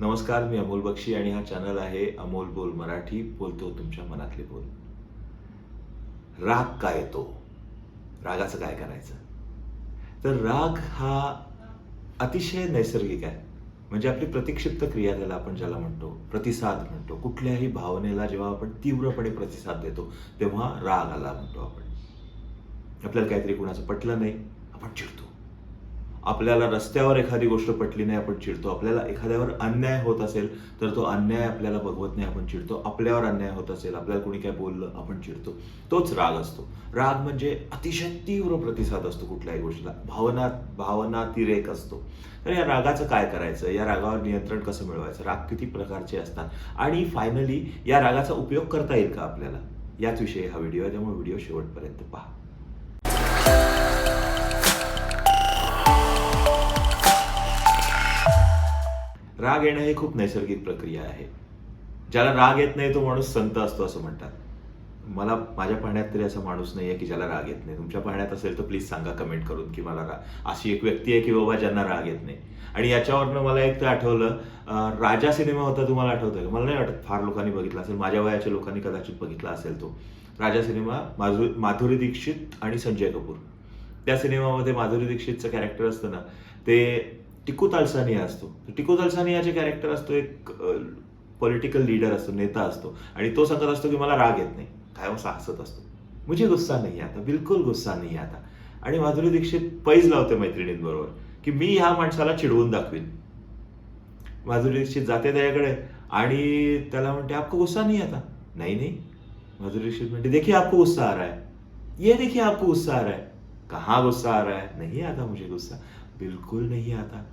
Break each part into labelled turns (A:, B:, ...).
A: नमस्कार मी अमोल बक्षी आणि हा चॅनल आहे अमोल बोल मराठी. बोलतो तुमच्या मनातले बोल. राग काय येतो? रागाचं काय करायचं? तर राग हा अतिशय नैसर्गिक आहे. म्हणजे आपली प्रतिक्षिप्त क्रिया त्याला आपण ज्याला म्हणतो प्रतिसाद म्हणतो कुठल्याही भावनेला जेव्हा आपण तीव्रपणे प्रतिसाद देतो तेव्हा राग आला म्हणतो आपण. आपल्याला काहीतरी कुणाचं पटलं नाही आपण चिडतो. आपल्याला रस्त्यावर एखादी गोष्ट पटली नाही आपण चिडतो. आपल्याला एखाद्यावर अन्याय होत असेल तर तो अन्याय आपल्याला बघवत नाही आपण चिडतो. आपल्यावर अन्याय होत असेल आपल्याला कोणी काय बोललं आपण चिडतो. तोच राग असतो. राग म्हणजे अतिशय तीव्र प्रतिसाद असतो कुठल्याही गोष्टीला. भावना भावनातिरेक असतो. तर या रागाचं काय करायचं? या रागावर नियंत्रण कसं मिळवायचं? राग किती प्रकारचे असतात? आणि फायनली या रागाचा उपयोग करता येईल का आपल्याला? याच विषयी हा व्हिडिओ आहे त्यामुळे व्हिडिओ शेवटपर्यंत पहा. राग येणं ही खूप नैसर्गिक प्रक्रिया आहे. ज्याला राग येत नाही तो माणूस संत असतो असं म्हणतात. मला माझ्या पाहण्यात तरी असा माणूस नाही आहे की ज्याला राग येत नाही. तुमच्या पाहण्यात असेल तर प्लीज सांगा कमेंट करून की मला राग अशी एक व्यक्ती आहे की बाबा ज्यांना राग येत नाही. आणि याच्यावरनं मला एक तर आठवलं राजा सिनेमा होता तुम्हाला आठवतोय का? मला नाही वाटत फार लोकांनी बघितला असेल. माझ्या वयाच्या लोकांनी कदाचित बघितला असेल तो. राजा सिनेमा माधुरी माधुरी दीक्षित आणि संजय कपूर. त्या सिनेमामध्ये माधुरी दीक्षितचं कॅरेक्टर असतं ना ते टिकू तालसानिया असतो. तर टिकू तालसानियाचे कॅरेक्टर असतो एक पॉलिटिकल लीडर असतो नेता असतो. आणि तो सांगत असतो की मला राग येत नाही. काय हो, हसत असतो. मुझे गुस्सा नाही आता बिलकुल गुस्सा नाही आता. आणि माधुरी दीक्षित पैज लावते मैत्रिणींबरोबर की मी ह्या माणसाला चिडवून दाखवीन. माधुरी दीक्षित जाते त्याच्याकडे आणि त्याला म्हणते आपको गुस्सा नाही आता? नाही नाही. माधुरी दीक्षित म्हणते देखिए आपको गुस्सा आ रहा है. ये देखिए आपको गुस्सा आ रहा है. कहाँ गुस्सा आ रहा है? नहीं आता मुझे गुस्सा. बिल्कुल नहीं आता.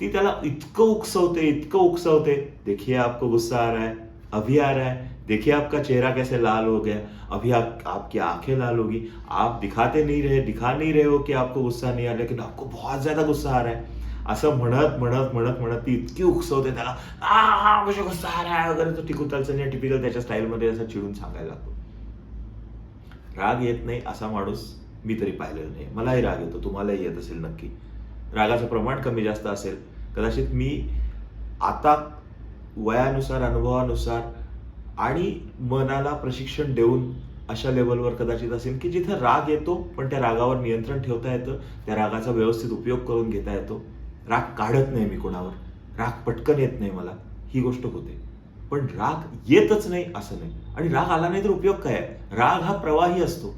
A: ती त्याला इतकं उकसवते इतकं उकसवते देखिए आपको गुस्सा आ रहा है अभी आ रहा है देखिए आपका चेहरा कैसे लाल हो गया अभी आप, आपकी आंखें लाल होगी आप दिखाते नहीं रहे दिखा नहीं रहे हो कि आपको गुस्सा नहीं आ रहा लेकिन आपको बहुत ज्यादा गुस्सा आ रहा है। असं म्हणत म्हणत म्हणत म्हणत ती इतकी उकसवते त्याला आ हा गुस्सा आ रहा है वगैरे तो टिकू टिपिकल त्याच्या स्टाईलमध्ये असं चिडून सांगायला लागतो. राग येत नाही असा माणूस मी तरी पाहिलेला नाही मलाही राग येतो तुम्हालाही येत असेल नक्की. रागाचं प्रमाण कमी जास्त असेल कदाचित मी आता वयानुसार अनुभवानुसार आणि मनाला प्रशिक्षण देऊन अशा लेवलवर कदाचित असेल की जिथे राग येतो पण त्या रागावर नियंत्रण ठेवता येतं त्या रागाचा व्यवस्थित उपयोग करून घेता येतो. राग काढत नाही मी कोणावर. राग पटकन येत नाही मला. ही गोष्ट होते. पण राग येतच नाही असं नाही. आणि राग आला नाही तर उपयोग काय आहे? राग हा प्रवाही असतो.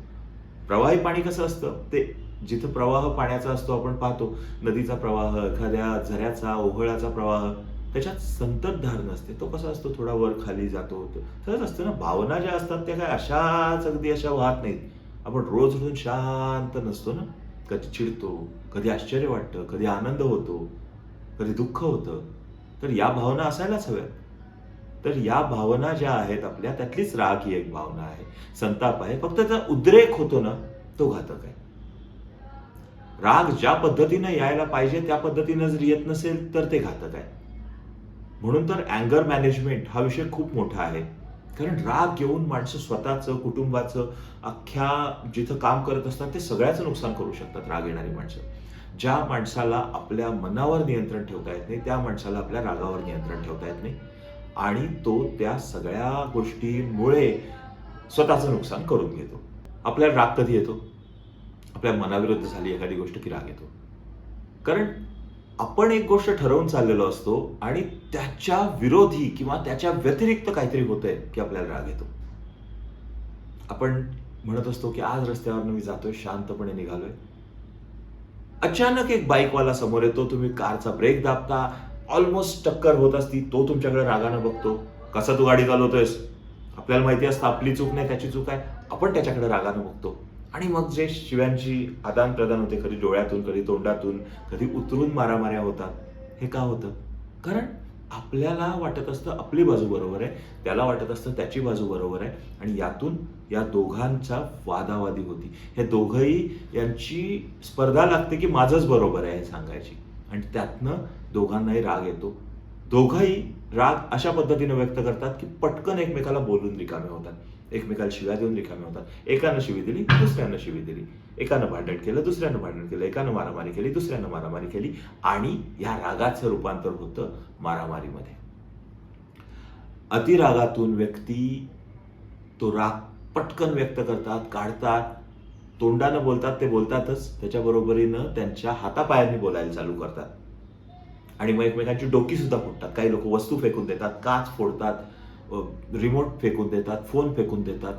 A: प्रवाही पाणी कसं असतं? ते जिथं प्रवाह पाण्याचा असतो आपण पाहतो नदीचा प्रवाह एखाद्या झऱ्याचा ओहळाचा प्रवाह त्याच्यात संततधार नसते. तो कसा असतो? थोडा वर खाली जातो. सहज असतं ना? भावना ज्या असतात त्या काय अशाच अगदी अशा वाहत नाहीत. आपण रोज रोज शांत नसतो ना? कधी चिडतो कधी आश्चर्य वाटतं कधी आनंद होतो कधी दुःख होतं. तर या भावना असायलाच हव्यात. तर या भावना ज्या आहेत आपल्या त्यातलीच राग ही एक भावना आहे. संताप आहे. फक्त त्याचा उद्रेक होतो ना तो घातक आहे. राग ज्या पद्धतीनं यायला पाहिजे त्या पद्धतीनं जर येत नसेल तर ते घातक आहे. म्हणून तर अँगर मॅनेजमेंट हा विषय खूप मोठा आहे. कारण राग येऊन माणसं स्वतःचं कुटुंबाचं अख्ख्या जिथं काम करत असतात ते सगळ्याचं नुकसान करू शकतात राग येणारी माणसं. ज्या माणसाला आपल्या मनावर नियंत्रण ठेवता येत नाही त्या माणसाला आपल्या रागावर नियंत्रण ठेवता येत नाही. आणि तो त्या सगळ्या गोष्टीमुळे स्वतःचं नुकसान करून घेतो. आपल्याला राग कधी येतो? आपल्या मनाविरुद्ध झाली एखादी गोष्ट की राग येतो. कारण आपण एक गोष्ट ठरवून चाललेलो असतो आणि त्याच्या विरोधी किंवा त्याच्या व्यतिरिक्त काहीतरी होतंय की आपल्याला राग येतो. आपण म्हणत असतो की आज रस्त्यावर मी जातोय शांतपणे निघालोय. अचानक एक बाईकवाला समोर येतो तुम्ही कारचा ब्रेक दाबता ऑलमोस्ट टक्कर होत असती तो तुमच्याकडे रागानं बघतो. कसा तू गाडी चालवतोयस आपल्याला माहिती असतं आपली चूक नाही त्याची चूक आहे. आपण त्याच्याकडे रागानं बघतो. आणि मग जे शिव्यांची आदान प्रदान होते कधी डोळ्यातून कधी तोंडातून कधी उतरून मारामाऱ्या होतात हे का होतं? कारण आपल्याला वाटत असतं आपली बाजू बरोबर आहे त्याला वाटत असतं त्याची बाजू बरोबर आहे आणि यातून या दोघांचा वादावादी होती. हे दोघंही यांची स्पर्धा लागते की माझंच बरोबर आहे हे सांगायची. आणि त्यातनं दोघांनाही राग येतो. दोघंही राग अशा पद्धतीने व्यक्त करतात की पटकन एकमेकाला बोलून रिकामे होतात. एकमेकाला शिव्या देऊन रिकामे होतात. एकानं शिवी दिली दुसऱ्यानं शिवी दिली. एकानं भांडण केलं दुसऱ्यानं भांडण केलं. एकानं मारामारी केली दुसऱ्यानं मारामारी केली. आणि या रागाचं रूपांतर होतं मारामारीमध्ये. अतिरागातून व्यक्ती तो राग पटकन व्यक्त करतात काढतात. तोंडानं बोलतात ते बोलतातच. त्याच्याबरोबरीनं त्यांच्या हातापायांनी बोलायला चालू करतात. आणि मग एकमेकांची डोकी सुद्धा फुटतात काही लोक वस्तू फेकून देतात काच फोडतात. रिमोट फेकून देतात फोन फेकून देतात.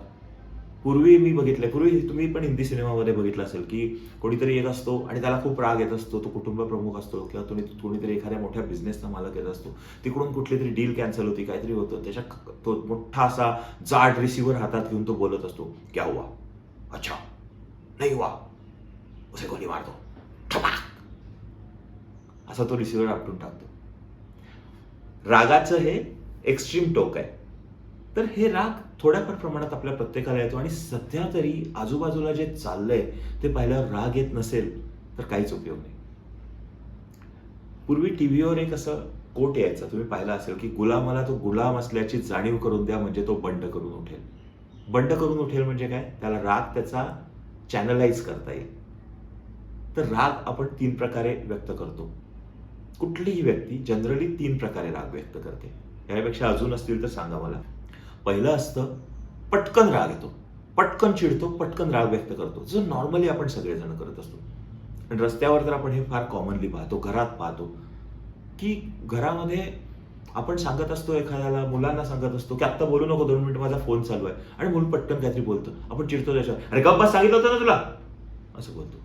A: पूर्वी मी बघितलं पूर्वी तुम्ही पण हिंदी सिनेमामध्ये बघितलं असेल की कोणीतरी येत असतो आणि त्याला खूप राग येत असतो तो कुटुंब प्रमुख असतो किंवा तुम्ही कोणीतरी एखाद्या मोठ्या बिझनेसचा मालक येत असतो. तिकडून कुठली तरी डील कॅन्सल होती काहीतरी होतं त्याच्या तो मोठा असा जाड रिसिव्हर हातात घेऊन तो बोलत असतो क्या हुआ? अच्छा. नाही हुआ. उसे गोली मारतो असा तो रिसिव्हर आपटून टाकतो. रागाचं हे एक्स्ट्रीम टोक आहे. तर हे राग थोड्याफार प्रमाणात आपल्या प्रत्येकाला येतो आणि सध्या तरी आजूबाजूला जे चाललंय ते पाहिल्यावर राग येत नसेल तर काहीच उपयोग नाही. पूर्वी टीव्हीवर एक असं कोट यायचं तुम्ही पाहिलं असेल की गुलामाला तो गुलाम असल्याची जाणीव करून द्या म्हणजे तो बंड करून उठेल. बंड करून उठेल म्हणजे काय? त्याला राग त्याचा चॅनलाइज करता येईल. तर राग आपण तीन प्रकारे व्यक्त करतो. कुठलीही व्यक्ती जनरली तीन प्रकारे राग व्यक्त करते. यापेक्षा अजून असतील तर सांगा मला. पहिलं असतं पटकन राग येतो. पटकन चिडतो पटकन राग व्यक्त करतो. जसं नॉर्मली आपण सगळेजण करत असतो. आणि रस्त्यावर तर आपण हे फार कॉमनली पाहतो घरात पाहतो की घरामध्ये आपण सांगत असतो एखाद्याला मुलांना सांगत असतो की आत्ता बोलू नको दोन मिनिट माझा फोन चालू आहे. आणि मूल पटकन काहीतरी बोलतो. आपण चिडतो त्याच्यावर. अरे गप्पा सांगितलं होतं ना तुला? असं बोलतो.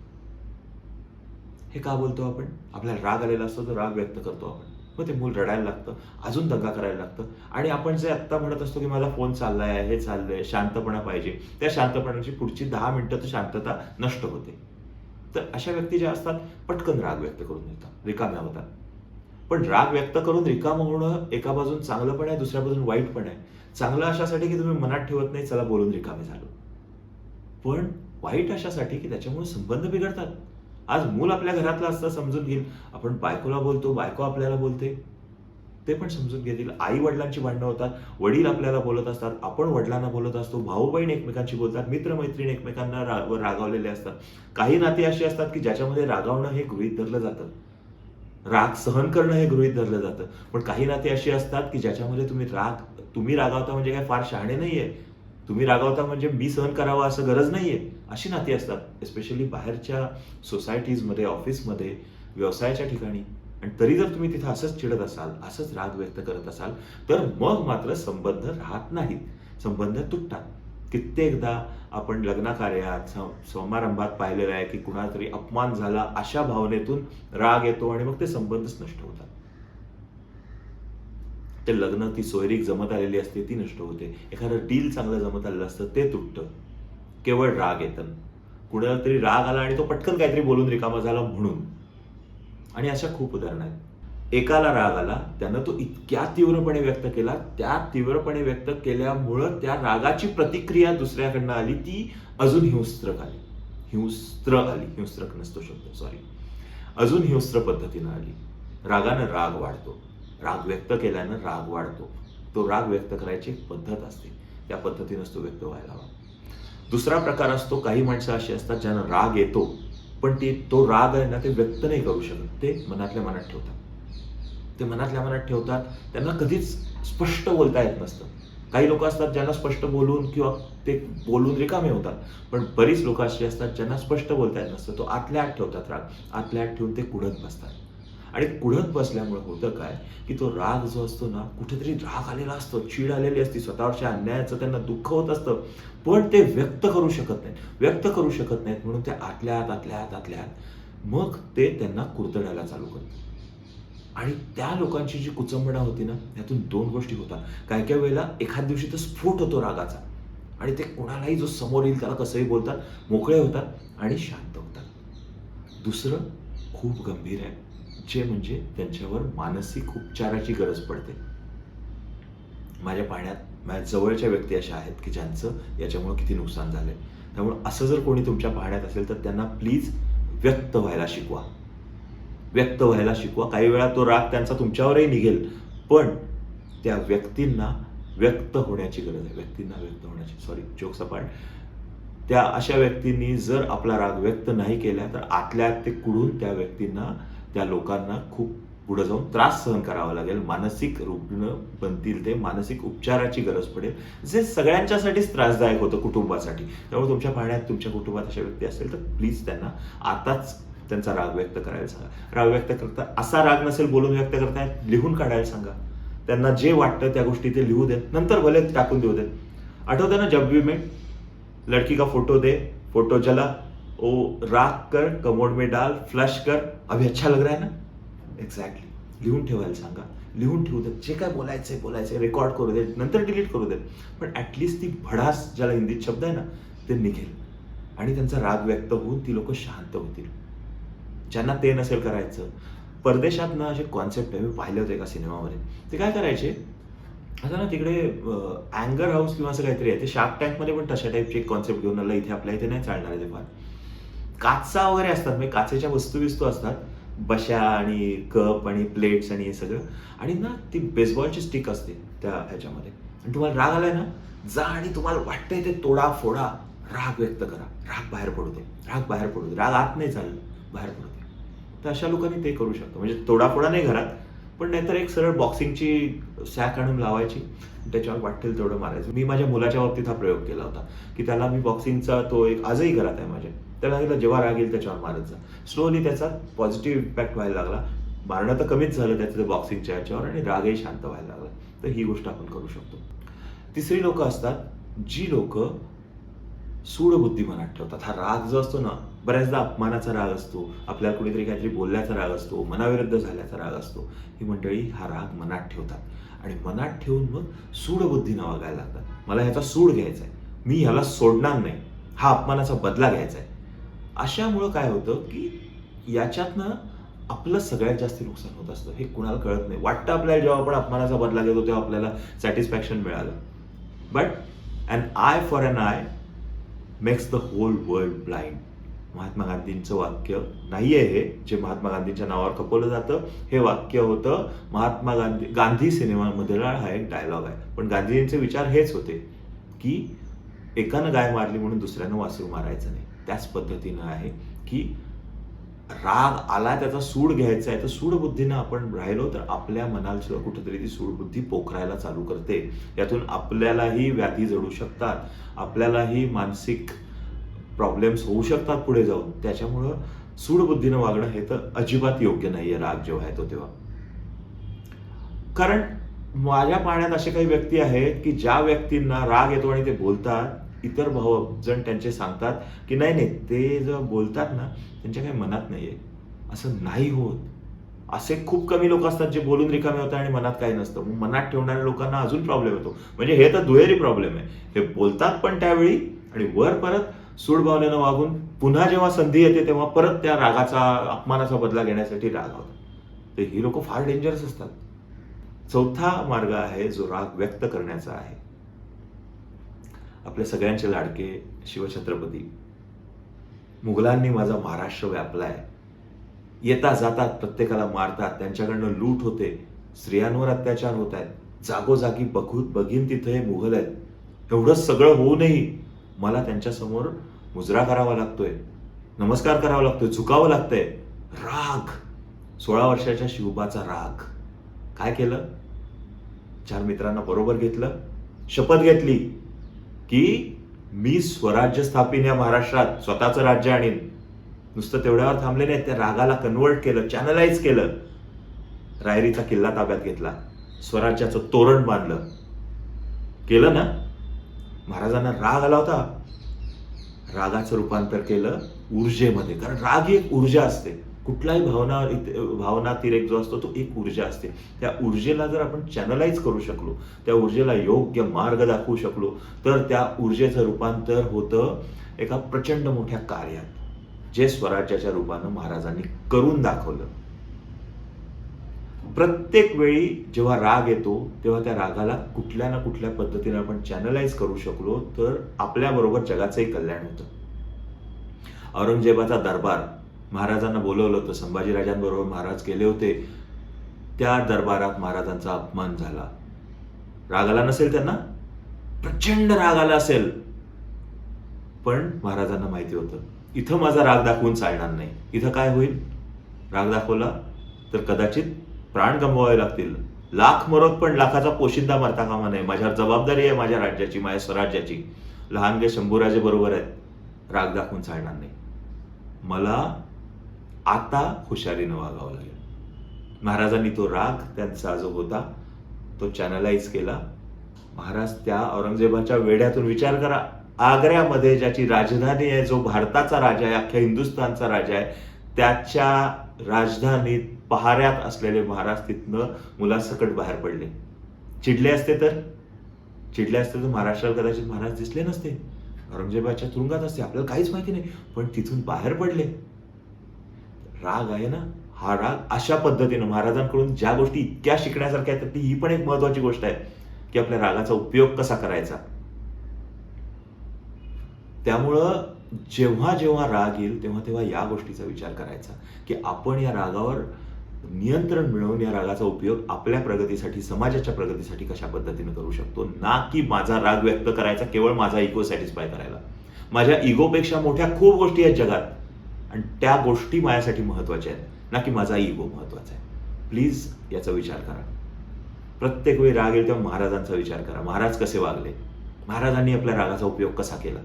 A: हे का बोलतो आपण? आपल्याला राग आलेला असतो तर राग व्यक्त करतो आपण. मग ते मूल रडायला लागतं अजून दंगा करायला लागतं. आणि आपण जे आत्ता म्हणत असतो की माझा फोन चाललाय हे चाललंय शांतपणा पाहिजे. त्या शांतपणाची पुढची दहा मिनटं तर शांतता नष्ट होते. तर अशा व्यक्ती ज्या असतात पटकन राग व्यक्त करून येतात रिकाम्या होतात. पण राग व्यक्त करून रिकाम होणं एका बाजून चांगलं पण आहे दुसऱ्या बाजून वाईट पण आहे. चांगलं अशासाठी की तुम्ही मनात ठेवत नाही चला बोलून रिकामे झालो. पण वाईट अशासाठी की त्याच्यामुळे संबंध बिघडतात. आज मूल आपल्या घरातलं असतं समजून घेईल. आपण बायकोला बोलतो बायको आपल्याला बोलते. ते पण समजून घेतील. आई वडिलांची भांडणं होतात वडील आपल्याला बोलत असतात आपण वडिलांना बोलत असतो भाऊ बहीण एकमेकांशी बोलतात मित्रमैत्रीण एकमेकांना रा- रागावलेले असतात. काही नाती अशी असतात की ज्याच्यामध्ये रागावणं हे गृहित धरलं जातं. राग सहन करणं हे गृहित धरलं जातं. पण काही नाती अशी असतात की ज्याच्यामध्ये तुम्ही राग तुम्ही रागावता म्हणजे काय फार शहाणे नाहीये. तुम्ही रागावता म्हणजे मी सहन करावं असं गरज नाहीये. अशी नाती असतात एस्पेशली बाहेरच्या सोसायटीजमध्ये ऑफिसमध्ये व्यवसायाच्या ठिकाणी. आणि तरी जर तुम्ही तिथं असंच चिडत असाल असंच राग व्यक्त करत असाल तर मग मात्र संबंध राहत नाहीत. संबंध तुटतात. कित्येकदा आपण लग्नकार्यात समारंभात पाहिलेलं आहे की कुणाला तरी अपमान झाला अशा भावनेतून राग येतो आणि मग ते संबंधच नष्ट होतात. ते लग्न ती सोयरीक जमत आलेली असते ती नष्ट होते. एखादं डील चांगलं जमत आलेलं असतं ते तुटतं. केवळ राग येतं. कुणाला तरी राग आला आणि तो पटकन काहीतरी बोलून रिकामा झाला म्हणून. आणि अशा खूप उदाहरणं आहेत. एकाला राग आला त्यानं तो इतक्या तीव्रपणे व्यक्त केला त्या तीव्रपणे व्यक्त केल्यामुळं त्या रागाची प्रतिक्रिया दुसऱ्याकडनं आली ती अजून हिंस्त्रक आली. हिंस्त्र आली. हिंस्त्रक नसतो शब्द सॉरी अजून हिंस्त्र पद्धतीनं आली. रागानं राग वाढतो. राग व्यक्त केल्यानं राग वाढतो. तो राग व्यक्त करायची एक पद्धत असते. त्या पद्धतीनंच तो व्यक्त व्हायला हवा. दुसरा प्रकार असतो काही माणसं अशी असतात ज्यांना राग येतो पण ती तो राग आहे ना ते व्यक्त नाही करू शकत. ते मनातल्या मनात ठेवतात. ते मनातल्या मनात ठेवतात त्यांना कधीच स्पष्ट बोलता येत नसतं. काही लोक असतात ज्यांना स्पष्ट बोलून किंवा ते बोलून रिकामे होतात पण बरीच लोक अशी असतात ज्यांना स्पष्ट बोलता येत नसतं. तो आतल्या आत ठेवतात राग. आतल्या आत ठेवून ते कुडत बसतात. आणि कुढत बसल्यामुळे होतं काय? की तो राग जो असतो ना कुठेतरी राग आलेला असतो चीड आलेली असते स्वतःवरच्या अन्यायाचं त्यांना दुःख होत असतं. पण ते व्यक्त करू शकत नाहीत. व्यक्त करू शकत नाहीत म्हणून ते आतल्या आत आतल्या आत आतल्या आत मग ते त्यांना कुरतडायला चालू करतात. आणि त्या लोकांची जी कुचंबणा होती ना त्यातून दोन गोष्टी होतात. काय काय वेळेला एखाद दिवशी तर स्फोट होतो रागाचा. आणि ते कोणालाही जो समोर येईल त्याला कसंही बोलतात मोकळे होतात आणि शांत होतात. दुसरं खूप गंभीर आहे. जे म्हणजे त्यांच्यावर मानसिक उपचाराची गरज पडते. माझ्या पाहण्यात माझ्या जवळच्या व्यक्ती अशा आहेत की ज्यांचं याच्यामुळे किती नुकसान झालंय. त्यामुळे असं जर कोणी तुमच्या पाहण्यात असेल तर त्यांना प्लीज व्यक्त व्हायला शिकवा. व्यक्त व्हायला शिकवा. काही वेळा तो राग त्यांचा तुमच्यावरही निघेल पण त्या व्यक्तींना व्यक्त होण्याची गरज आहे. व्यक्तींना व्यक्त होण्याची सॉरी जोक सपाट त्या अशा व्यक्तींनी जर आपला राग व्यक्त नाही केला तर आतल्या आत ते कुडून त्या व्यक्तींना त्या लोकांना खूप पुढे जाऊन त्रास सहन करावा लागेल. मानसिक रुग्ण बनतील ते मानसिक उपचाराची गरज पडेल. जे सगळ्यांच्यासाठीच त्रासदायक होतं कुटुंबासाठी. त्यामुळे तुमच्या पाहण्यात तुमच्या कुटुंबात अशा व्यक्ती असेल तर प्लीज त्यांना आताच त्यांचा राग व्यक्त करायला सांगा. राग व्यक्त करता असा राग नसेल बोलून व्यक्त करताय लिहून काढायला सांगा. त्यांना जे वाटतं त्या गोष्टी ते लिहू देत नंतर भले टाकून देऊ देत. आठवतं ना जब वी मेट लड़की का फोटो दे फोटो जला ओ राख कर कमोड में डाल फ्लश कर। अभी अच्छा लग रहा है ना? एक्झॅक्टली लिहून ठेवायला सांगा लिहून ठेवू देत जे काय बोलायचंय बोलायचंय. रेकॉर्ड करू देत नंतर डिलीट करू देत पण ॲटलिस्ट ती भडास ज्याला हिंदीत शब्द आहे ना ते निघेल. आणि त्यांचा राग व्यक्त होऊन ती लोक शांत होतील. ज्यांना ते नसेल करायचं. परदेशात ना असे कॉन्सेप्ट आहे. मी पाहिले होते एका सिनेमामध्ये. ते काय करायचे? आता ना तिकडे अँगर हाऊस किंवा असं काहीतरी आहे. ते शार्क टँकमध्ये पण तशा टाईपचे एक कॉन्सेप्ट घेऊन आलं. इथे आपल्या इथे नाही चालणार आहे ते फार. काचा वगैरे असतात. म्हणजे काचेच्या वस्तू विस्तू असतात. बशा आणि कप आणि प्लेट्स आणि हे सगळं. आणि ना ती बेसबॉलची स्टिक असते त्या ह्याच्यामध्ये. आणि तुम्हाला राग आलाय ना? जा आणि तुम्हाला वाटतंय ते तोडा फोडा. राग व्यक्त करा. राग बाहेर पडू दे. राग बाहेर पडू दे. राग आत नाही चाललं. बाहेर पडू दे. तर अशा लोकांनी ते करू शकतो. म्हणजे तोडाफोडा नाही घरात. पण नाहीतर एक सरळ बॉक्सिंगची सॅक आणून लावायची. त्याच्यावर वाटेल तेवढं मारायचं. मी माझ्या मुलाच्या बाबतीत हा प्रयोग केला होता. की त्याला मी बॉक्सिंगचा तो एक आजही घरात आहे माझ्या. त्याला सांगितलं जेव्हा राग येईल त्याच्यावर मारत जा स्लोली त्याचा पॉझिटिव्ह इम्पॅक्ट व्हायला लागला. मारणं तर कमीच झालं त्याचं बॉक्सिंगच्या याच्यावर आणि रागही शांत व्हायला लागला. तर ही गोष्ट आपण करू शकतो. तिसरी लोक असतात जी लोक सूडबुद्धी मनात ठेवतात. हा राग जो असतो ना बऱ्याचदा अपमानाचा राग असतो आपल्याला कुणीतरी काहीतरी बोलल्याचा राग असतो मनाविरुद्ध झाल्याचा राग असतो. ही मंडळी हा राग मनात ठेवतात. आणि मनात ठेवून मग सूडबुद्धीनं वागायला लागतात. मला ह्याचा सूड घ्यायचा आहे मी ह्याला सोडणार नाही. हा अपमानाचा बदला घ्यायचा आहे अशामुळं काय होतं की याच्यातनं आपलं सगळ्यात जास्त नुकसान होत असतं. हे कुणाला कळत नाही. वाटतं आपल्याला जेव्हा आपण अपमानाचा बदला घेतो तेव्हा आपल्याला सॅटिस्फॅक्शन मिळालं. But an eye for an eye makes the whole world blind Mahatma गांधींचं वाक्य नाही आहे हे जे महात्मा गांधींच्या नावावर खपवलं जातं. हे वाक्य होतं महात्मा गांधी गांधी सिनेमामधला हा एक डायलॉग आहे. पण गांधीजींचे विचार हेच होते की एकानं गाय मारली म्हणून दुसऱ्यानं वासरू मारायचं नाही. त्याच पद्धतीनं आहे की राग आला त्याचा सूड घ्यायचा आहे तर सूडबुद्धीनं आपण राहिलो तर आपल्या मनाला सुद्धा कुठेतरी ती सूडबुद्धी पोखरायला चालू करते. यातून आपल्यालाही व्याधी जडू शकतात आपल्यालाही मानसिक प्रॉब्लेम्स होऊ शकतात पुढे जाऊन. त्याच्यामुळं सूडबुद्धीनं वागणं हे तर अजिबात योग्य नाही आहे राग जेव्हा येतो तेव्हा. कारण माझ्या पाहण्यात असे काही व्यक्ती आहेत की ज्या व्यक्तींना राग येतो आणि ते बोलतात इतर भावजण त्यांचे सांगतात की नाही नाही ते जर बोलतात ना त्यांच्या काही मनात नाही आहे असं नाही होत. असे खूप कमी लोक असतात जे बोलून रिकामे होतात आणि मनात काही नसतं. मग मनात ठेवणाऱ्या लोकांना अजून प्रॉब्लेम येतो. म्हणजे हे तर दुहेरी प्रॉब्लेम आहे. हे बोलतात पण त्यावेळी आणि वर परत सूडभावनेनं वागून पुन्हा जेव्हा संधी येते तेव्हा परत त्या रागाचा अपमानाचा बदला घेण्यासाठी राग होतो तर ही लोक फार डेंजरस असतात. चौथा मार्ग आहे जो राग व्यक्त करण्याचा आहे. आपले सगळ्यांचे लाडके शिवछत्रपती. मुघलांनी माझा महाराष्ट्र व्यापलाय. येता जातात प्रत्येकाला मारतात. त्यांच्याकडनं लूट होते. स्त्रियांवर अत्याचार होत आहेत जागोजागी बघू बघीन तिथे हे मुघल आहेत. एवढं सगळं होऊनही मला त्यांच्यासमोर मुजरा करावा लागतोय. नमस्कार करावा लागतोय. झुकावं लागतंय. राग. सोळा वर्षाच्या शिवबाचा राग. काय केलं? चार मित्रांना बरोबर घेतलं. शपथ घेतली. की मी स्वराज्य स्थापिन या महाराष्ट्रात स्वतःचं राज्य आणीन. नुसतं तेवढ्यावर थांबले नाही त्या रागाला कन्वर्ट केलं चॅनलाइज केलं. रायरीचा किल्ला ताब्यात घेतला. स्वराज्याचं तोरण बांधलं. केलं ना? महाराजांना राग आला होता. रागाचं रूपांतर केलं ऊर्जेमध्ये. कारण राग ही एक ऊर्जा असते. कुठलाही भावना भावनातिरेक जो असतो तो एक ऊर्जा असते. त्या ऊर्जेला जर आपण चॅनलाइज करू शकलो त्या ऊर्जेला योग्य मार्ग दाखवू शकलो तर त्या ऊर्जेचं रूपांतर होतं एका प्रचंड मोठ्या कार्यात जे स्वराज्याच्या रूपानं महाराजांनी करून दाखवलं. प्रत्येक वेळी जेव्हा राग येतो तेव्हा त्या रागाला कुठल्या ना कुठल्या पद्धतीने आपण चॅनलाइज करू शकलो तर आपल्याबरोबर जगाचंही कल्याण होतं. औरंगजेबाचा दरबार महाराजांना बोलवलं होतं. संभाजीराजांबरोबर महाराज केले होते. त्या दरबारात महाराजांचा अपमान झाला. राग आला नसेल त्यांना? प्रचंड राग आला असेल. पण महाराजांना माहिती होतं. इथं माझा राग दाखवून चालणार नाही. इथं काय होईल? राग दाखवला तर कदाचित प्राण गमवावे लागतील. लाख मरत पण लाखाचा पोशिंदा मरता कामा नये. माझ्यावर जबाबदारी आहे माझ्या राज्याची माझ्या स्वराज्याची. लहानगे शंभूराजे बरोबर आहेत. राग दाखवून चालणार नाही. मला आता हुशारीनं वागावं लागेल. महाराजांनी तो राग त्यांचा जो होता तो चॅनलाइज केला. महाराज त्या औरंगजेबाच्या वेड्यातून विचार करा. आग्र्यामध्ये ज्याची राजधानी आहे जो भारताचा राजा आहे अख्ख्या हिंदुस्थानचा राजा आहे त्याच्या राजधानीत पहाऱ्यात असलेले महाराज तिथनं मुलासकट बाहेर पडले. चिडले असते तर? चिडले असते तर महाराष्ट्राला कदाचित महाराज दिसले नसते. औरंगजेबाच्या तुरुंगात असते आपल्याला काहीच माहिती नाही. पण तिथून बाहेर पडले. राग आहे ना हा राग अशा पद्धतीनं महाराजांकडून ज्या गोष्टी इतक्या शिकण्यासारख्या आहेत ती ही पण एक महत्वाची गोष्ट आहे की आपल्या रागाचा उपयोग कसा करायचा. त्यामुळं जेव्हा जेव्हा राग येईल तेव्हा तेव्हा या गोष्टीचा विचार करायचा की आपण या रागावर नियंत्रण मिळवून या रागाचा उपयोग आपल्या प्रगतीसाठी समाजाच्या प्रगतीसाठी कशा पद्धतीने करू शकतो ना की माझा राग व्यक्त करायचा केवळ माझा इगो सॅटिस्फाय करायला. माझ्या इगोपेक्षा मोठ्या खूप गोष्टी आहेत जगात. आणि त्या गोष्टी माझ्यासाठी महत्त्वाच्या आहेत ना की माझा इगो महत्त्वाचा आहे. प्लीज याचा विचार करा. प्रत्येक वेळी राग येईल तेव्हा महाराजांचा विचार करा. महाराज कसे वागले? महाराजांनी आपल्या रागाचा उपयोग कसा केला?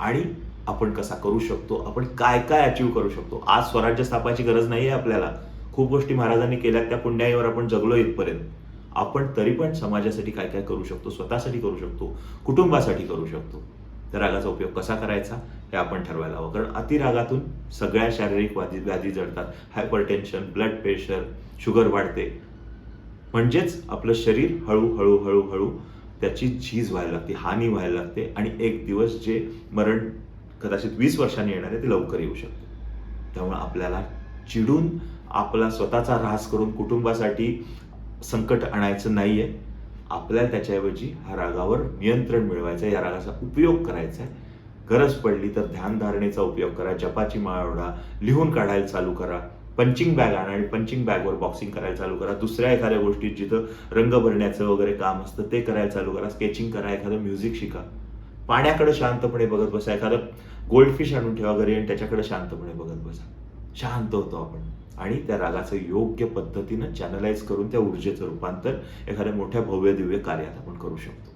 A: आणि आपण कसा करू शकतो? आपण काय काय अचीव करू शकतो? आज स्वराज्य स्थापायची गरज नाही आहे आपल्याला. खूप गोष्टी महाराजांनी केल्या त्या पुण्याईवर आपण जगलो इथपर्यंत. आपण तरी पण समाजासाठी काय काय करू शकतो? स्वतःसाठी करू शकतो? कुटुंबासाठी करू शकतो? त्या रागाचा उपयोग कसा करायचा हे आपण ठरवायला हवं. कारण अतिरागातून सगळ्या शारीरिक व्याधी व्याधी जडतात. Hypertension blood pressure sugar वाढते. म्हणजेच आपलं शरीर हळूहळू हळूहळू त्याची झीज व्हायला लागते हानी व्हायला लागते आणि एक दिवस जे मरण कदाचित वीस वर्षांनी येणार आहे ते लवकर येऊ शकते. त्यामुळे आपल्याला चिडून आपला स्वतःचा ऱ्हास करून कुटुंबासाठी संकट आणायचं नाही आहे आपल्याला त्याच्याऐवजी हा रागावर नियंत्रण मिळवायचं आहे या रागाचा उपयोग करायचा आहे. गरज पडली तर ध्यानधारणेचा उपयोग करा जपाची माळवडा लिहून काढायला चालू करा पंचिंग बॅग आणा आणि पंचिंग बॅगवर बॉक्सिंग करायला चालू करा. दुसऱ्या एखाद्या गोष्टीत जिथं रंग भरण्याचं वगैरे काम असतं ते करायला चालू करा. स्केचिंग करा एखादं म्युझिक शिका. पाण्याकडे शांतपणे बघत बसा. एखादं गोल्डफिश आणून ठेवा घरी आणि त्याच्याकडे शांतपणे बघत बसा. शांत होतो आपण. आणि त्या रागाचं योग्य पद्धतीनं चॅनलाइज करून त्या ऊर्जेचं रूपांतर एखाद्या मोठ्या भव्य दिव्य कार्यात आपण करू शकतो.